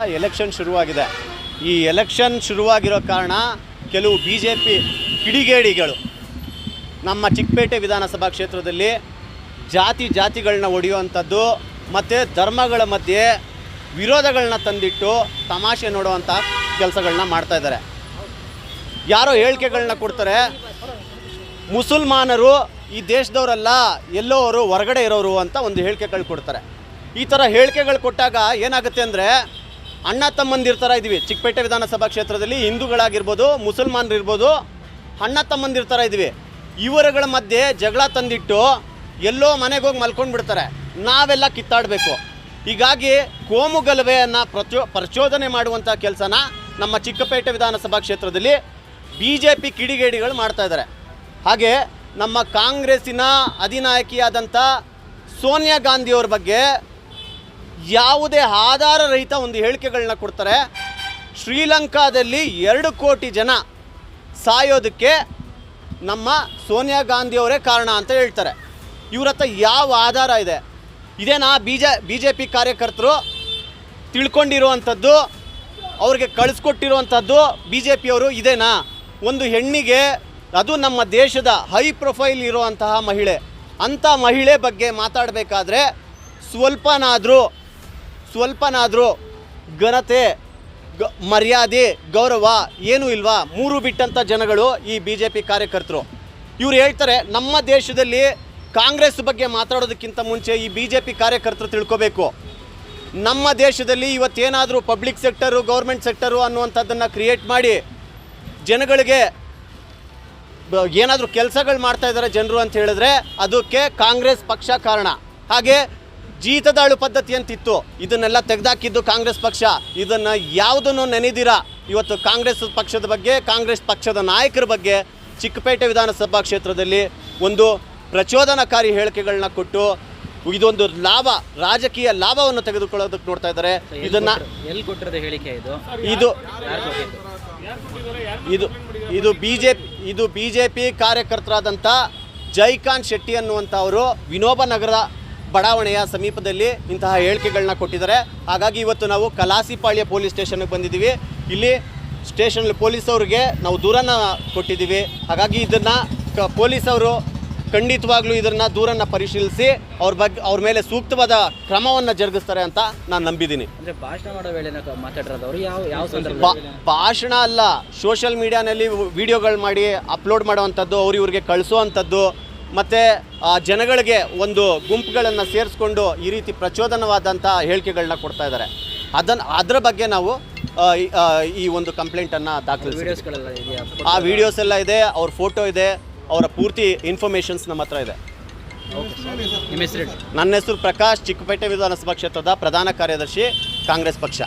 Election ಶುರುವಾಗಿದೆ. ಈ election ಶುರುವಾಗಿರೋ ಕಾರಣ ಕೆಲವು ಬಿ ಜೆ ಪಿ ಕಿಡಿಗೇಡಿಗಳು ನಮ್ಮ ಚಿಕ್ಕಪೇಟೆ ವಿಧಾನಸಭಾ ಕ್ಷೇತ್ರದಲ್ಲಿ ಜಾತಿ ಜಾತಿಗಳನ್ನ ಒಡೆಯುವಂಥದ್ದು ಮತ್ತು ಧರ್ಮಗಳ ಮಧ್ಯೆ ವಿರೋಧಗಳನ್ನ ತಂದಿಟ್ಟು ತಮಾಷೆ ನೋಡುವಂಥ ಕೆಲಸಗಳನ್ನ ಮಾಡ್ತಾ ಇದ್ದಾರೆ. ಯಾರೋ ಹೇಳಿಕೆಗಳನ್ನ ಕೊಡ್ತಾರೆ, ಮುಸಲ್ಮಾನರು ಈ ದೇಶದವರೆಲ್ಲ, ಎಲ್ಲೋ ಅವರು ಹೊರಗಡೆ ಇರೋರು ಅಂತ ಒಂದು ಹೇಳಿಕೆಗಳು ಕೊಡ್ತಾರೆ. ಈ ಥರ ಹೇಳಿಕೆಗಳು ಕೊಟ್ಟಾಗ ಏನಾಗುತ್ತೆ ಅಂದರೆ ಅಣ್ಣ ತಮ್ಮಂದಿರ ಥರ ಇದ್ದೀವಿ ಚಿಕ್ಕಪೇಟೆ ವಿಧಾನಸಭಾ ಕ್ಷೇತ್ರದಲ್ಲಿ ಹಿಂದೂಗಳಾಗಿರ್ಬೋದು, ಮುಸಲ್ಮಾನರಿರ್ಬೋದು, ಅಣ್ಣ ತಮ್ಮಂದಿರ ಥರ ಇದ್ದೀವಿ ಇವರುಗಳ ಮಧ್ಯೆ ಜಗಳ ತಂದಿಟ್ಟು ಎಲ್ಲೋ ಮನೆಗೆ ಹೋಗಿ ಮಲ್ಕೊಂಡು ಬಿಡ್ತಾರೆ. ನಾವೆಲ್ಲ ಕಿತ್ತಾಡಬೇಕು. ಹೀಗಾಗಿ ಕೋಮು ಗಲಭೆಯನ್ನು ಪ್ರಚೋ ಪ್ರಚೋದನೆ ಮಾಡುವಂಥ ಕೆಲಸನ ನಮ್ಮ ಚಿಕ್ಕಪೇಟೆ ವಿಧಾನಸಭಾ ಕ್ಷೇತ್ರದಲ್ಲಿ ಬಿ ಜೆ ಪಿ ಕಿಡಿಗೇಡಿಗಳು ಮಾಡ್ತಾಯಿದ್ದಾರೆ ಹಾಗೆ ನಮ್ಮ ಕಾಂಗ್ರೆಸ್ಸಿನ ಅಧಿನಾಯಕಿಯಾದಂಥ ಸೋನಿಯಾ ಗಾಂಧಿಯವ್ರ ಬಗ್ಗೆ ಯಾವುದೇ ಆಧಾರ ರಹಿತ ಒಂದು ಹೇಳಿಕೆಗಳನ್ನ ಕೊಡ್ತಾರೆ. ಶ್ರೀಲಂಕಾದಲ್ಲಿ ಎರಡು ಕೋಟಿ ಜನ ಸಾಯೋದಕ್ಕೆ ನಮ್ಮ ಸೋನಿಯಾ ಗಾಂಧಿಯವರೇ ಕಾರಣ ಅಂತ ಹೇಳ್ತಾರೆ. ಇವ್ರ ಹತ್ರ ಯಾವ ಆಧಾರ ಇದೆ? ಇದೇನಾ ಬಿ ಬಿ ಜೆ ಪಿ ಕಾರ್ಯಕರ್ತರು ತಿಳ್ಕೊಂಡಿರುವಂಥದ್ದು, ಅವ್ರಿಗೆ ಕಳಿಸ್ಕೊಟ್ಟಿರುವಂಥದ್ದು ಬಿ ಜೆ ಪಿಯವರು ಇದೇನಾ? ಒಂದು ಹೆಣ್ಣಿಗೆ ಅದು ನಮ್ಮ ದೇಶದ ಹೈ ಪ್ರೊಫೈಲ್ ಇರುವಂತಹ ಮಹಿಳೆ. ಅಂಥ ಮಹಿಳೆ ಬಗ್ಗೆ ಮಾತಾಡಬೇಕಾದ್ರೆ ಸ್ವಲ್ಪನಾದರೂ ಸ್ವಲ್ಪನಾದರೂ ಘನತೆ, ಗ, ಮರ್ಯಾದೆ, ಗೌರವ ಏನೂ ಇಲ್ವಾ? ಮೂರು ಬಿಟ್ಟಂಥ ಜನಗಳು ಈ ಬಿ ಜೆ ಪಿ ಕಾರ್ಯಕರ್ತರು. ಇವ್ರು ಹೇಳ್ತಾರೆ, ನಮ್ಮ ದೇಶದಲ್ಲಿ ಕಾಂಗ್ರೆಸ್ ಬಗ್ಗೆ ಮಾತಾಡೋದಕ್ಕಿಂತ ಮುಂಚೆ ಈ ಬಿ ಜೆ ಪಿ ಕಾರ್ಯಕರ್ತರು ತಿಳ್ಕೋಬೇಕು. ನಮ್ಮ ದೇಶದಲ್ಲಿ ಇವತ್ತೇನಾದರೂ ಪಬ್ಲಿಕ್ ಸೆಕ್ಟರು, ಗೌರ್ಮೆಂಟ್ ಸೆಕ್ಟರು ಅನ್ನುವಂಥದ್ದನ್ನು ಕ್ರಿಯೇಟ್ ಮಾಡಿ ಜನಗಳಿಗೆ ಏನಾದರೂ ಕೆಲಸಗಳು ಮಾಡ್ತಾ ಇದ್ದಾರೆ ಜನರು ಅಂತ ಹೇಳಿದ್ರೆ, ಅದಕ್ಕೆ ಕಾಂಗ್ರೆಸ್ ಪಕ್ಷ ಕಾರಣ. ಹಾಗೆ ಜೀತದಾಳು ಪದ್ಧತಿ ಅಂತಿತ್ತು. ಇದನ್ನೆಲ್ಲ ತೆಗೆದಾಕಿದ್ದು ಕಾಂಗ್ರೆಸ್ ಪಕ್ಷ. ಇದನ್ನು ಯಾವುದನ್ನು ನೆನೆದಿರ? ಇವತ್ತು ಕಾಂಗ್ರೆಸ್ ಪಕ್ಷದ ಬಗ್ಗೆ ಕಾಂಗ್ರೆಸ್ ಪಕ್ಷದ ನಾಯಕರ ಬಗ್ಗೆ ಚಿಕ್ಕಪೇಟೆ ವಿಧಾನಸಭಾ ಕ್ಷೇತ್ರದಲ್ಲಿ ಒಂದು ಪ್ರಚೋದನಕಾರಿ ಹೇಳಿಕೆಗಳನ್ನ ಕೊಟ್ಟು ಇದೊಂದು ಲಾಭ ರಾಜಕೀಯ ಲಾಭವನ್ನು ತೆಗೆದುಕೊಳ್ಳೋದಕ್ಕೆ ನೋಡ್ತಾ ಇದ್ದಾರೆ. ಇದನ್ನ ಎಲ್ಲಿ ಕೊಟ್ಟಿರೋದು ಹೇಳಿಕೆ ಇದು? ಇದು ಇದು ಇದು ಬಿ ಜೆ ಇದು ಬಿಜೆಪಿ ಕಾರ್ಯಕರ್ತರಾದಂಥ ಜೈಕಾಂತ್ ಶೆಟ್ಟಿ ಅನ್ನುವಂಥವರು ವಿನೋಬ ನಗರ ಬಡಾವಣೆಯ ಸಮೀಪದಲ್ಲಿ ಇಂತಹ ಹೇಳಿಕೆಗಳನ್ನ ಕೊಟ್ಟಿದ್ದಾರೆ. ಹಾಗಾಗಿ ಇವತ್ತು ನಾವು ಕಲಾಸಿಪಾಳ್ಯ ಪೊಲೀಸ್ ಸ್ಟೇಷನ್ಗೆ ಬಂದಿದ್ದೀವಿ. ಇಲ್ಲಿ ಸ್ಟೇಷನ್ ಪೊಲೀಸ್ ಅವ್ರಿಗೆ ನಾವು ದೂರನ್ನು ಕೊಟ್ಟಿದ್ದೀವಿ. ಹಾಗಾಗಿ ಇದನ್ನು ಕ ಪೊಲೀಸವರು ಖಂಡಿತವಾಗ್ಲೂ ಇದನ್ನು ದೂರನ್ನು ಪರಿಶೀಲಿಸಿ ಅವ್ರ ಬಗ್ಗೆ ಅವ್ರ ಮೇಲೆ ಸೂಕ್ತವಾದ ಕ್ರಮವನ್ನು ಜರುಗಿಸ್ತಾರೆ ಅಂತ ನಾನು ನಂಬಿದ್ದೀನಿ. ಅಂದ್ರೆ ಭಾಷಣ ಮಾಡೋ ವೇಳೆ ಯಾವ ಯಾವ ಸಂದರ್ಭ ಭಾಷಣ ಅಲ್ಲ ಸೋಷಿಯಲ್ ಮೀಡಿಯಾನಲ್ಲಿ ವಿಡಿಯೋಗಳು ಮಾಡಿ ಅಪ್ಲೋಡ್ ಮಾಡುವಂಥದ್ದು ಅವ್ರು ಇವ್ರಿಗೆ ಕಳಿಸುವಂಥದ್ದು ಮತ್ತು ಜನಗಳಿಗೆ ಒಂದು ಗುಂಪುಗಳನ್ನು ಸೇರಿಸ್ಕೊಂಡು ಈ ರೀತಿ ಪ್ರಚೋದನವಾದಂಥ ಹೇಳಿಕೆಗಳನ್ನ ಕೊಡ್ತಾ ಇದ್ದಾರೆ. ಅದನ್ನು ಅದರ ಬಗ್ಗೆ ನಾವು ಈ- ಒಂದು ಕಂಪ್ಲೇಂಟನ್ನು ದಾಖಲಿಸಿ ಆ ವಿಡಿಯೋಸ್ ಎಲ್ಲ ಇದೆ ಅವ್ರ ಫೋಟೋ ಇದೆ ಅವರ ಪೂರ್ತಿ ಇನ್ಫಾರ್ಮೇಷನ್ಸ್ ನಮ್ಮ ಹತ್ರ ಇದೆ. ನನ್ನ ಹೆಸರು ಪ್ರಕಾಶ್ ಚಿಕ್ಕಪೇಟೆ ವಿಧಾನಸಭಾ ಕ್ಷೇತ್ರದ ಪ್ರಧಾನ ಕಾರ್ಯದರ್ಶಿ ಕಾಂಗ್ರೆಸ್ ಪಕ್ಷ.